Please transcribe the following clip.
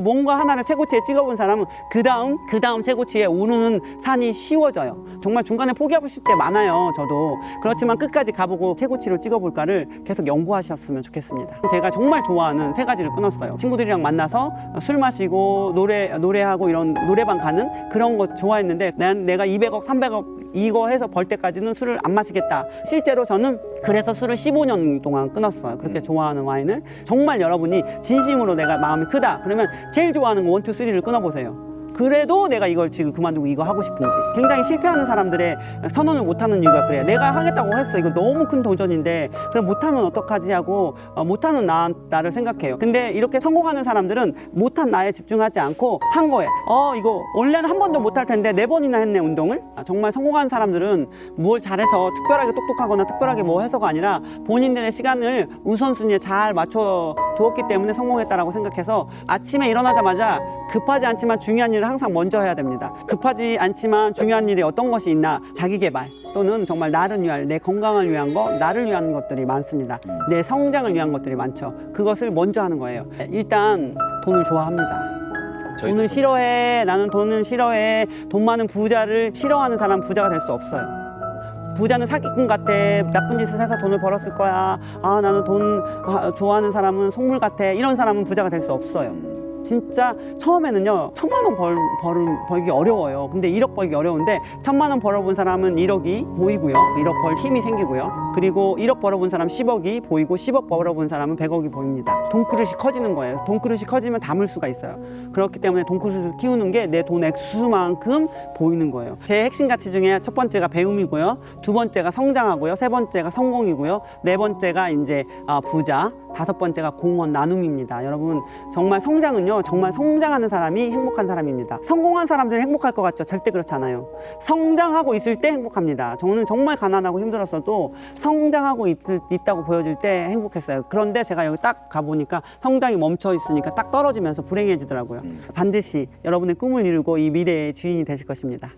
뭔가 하나를 최고치에 찍어본 사람은 그 다음 그 다음 최고치에 오르는 산이 쉬워져요. 정말 중간에 포기하고 싶을 때 많아요. 저도 그렇지만 끝까지 가보고 최고치로 찍어볼까를 계속 연구하셨으면 좋겠습니다. 제가 정말 좋아하는 세 가지를 끊었어요. 친구들이랑 만나서 술 마시고 노래 노래하고 이런 노래방 가는 그런 거 좋아했는데 난 내가 200억 300억 이거 해서 벌 때까지는 술을 안 마시겠다. 실제로 저는 그래서 술을 15년 동안 끊었어요. 그렇게 좋아하는 와인을 정말 여러분이 진심으로 내가 마음이 크다. 그러면 제일 좋아하는 거 원투 쓰리를 끊어보세요. 그래도 내가 이걸 지금 그만두고 이거 하고 싶은지. 굉장히 실패하는 사람들의 선언을 못하는 이유가 그래요. 내가 하겠다고 했어. 이거 너무 큰 도전인데 그럼 못하면 어떡하지 하고 어, 못하는 나, 나를 생각해요. 근데 이렇게 성공하는 사람들은 못한 나에 집중하지 않고 한 거에 어 이거 원래는 한 번도 못할 텐데 네 번이나 했네 운동을? 아, 정말 성공한 사람들은 뭘 잘해서 특별하게 똑똑하거나 특별하게 뭐 해서가 아니라 본인들의 시간을 우선순위에 잘 맞춰 두었기 때문에 성공했다라고 생각해서 아침에 일어나자마자 급하지 않지만 중요한 일을 항상 먼저 해야 됩니다. 급하지 않지만 중요한 일이 어떤 것이 있나 자기 개발 또는 정말 나를 위한 내 건강을 위한 거 나를 위한 것들이 많습니다. 내 성장을 위한 것들이 많죠. 그것을 먼저 하는 거예요. 일단 돈을 좋아합니다. 돈을 싫어해. 나는 돈을 싫어해. 돈 많은 부자를 싫어하는 사람 부자가 될 수 없어요. 부자는 사기꾼 같아. 나쁜 짓을 해서 돈을 벌었을 거야. 아, 나는 돈 아, 좋아하는 사람은 속물 같아. 이런 사람은 부자가 될 수 없어요. 진짜 처음에는요 천만 원 벌, 벌, 벌기 어려워요. 근데 1억 벌기 어려운데 천만 원 벌어본 사람은 1억이 보이고요. 1억 벌 힘이 생기고요. 그리고 1억 벌어본 사람 10억이 보이고 10억 벌어본 사람은 100억이 보입니다. 돈그릇이 커지는 거예요. 돈그릇이 커지면 담을 수가 있어요. 그렇기 때문에 돈그릇을 키우는 게 내 돈 액수만큼 보이는 거예요. 제 핵심 가치 중에 첫 번째가 배움이고요. 두 번째가 성장하고요. 세 번째가 성공이고요. 네 번째가 이제 아, 부자. 다섯 번째가 공헌 나눔입니다. 여러분 정말 성장 은요 정말 성장하는 사람이 행복한 사람입니다. 성공한 사람들은 행복할 것 같죠? 절대 그렇지 않아요. 성장하고 있을 때 행복합니다. 저는 정말 가난하고 힘들었어도 성장하고 있, 있다고 보여질 때 행복했어요. 그런데 제가 여기 딱 가보니까 성장이 멈춰 있으니까 딱 떨어지면서 불행해지더라고요. 반드시 여러분의 꿈을 이루고 이 미래의 주인이 되실 것입니다.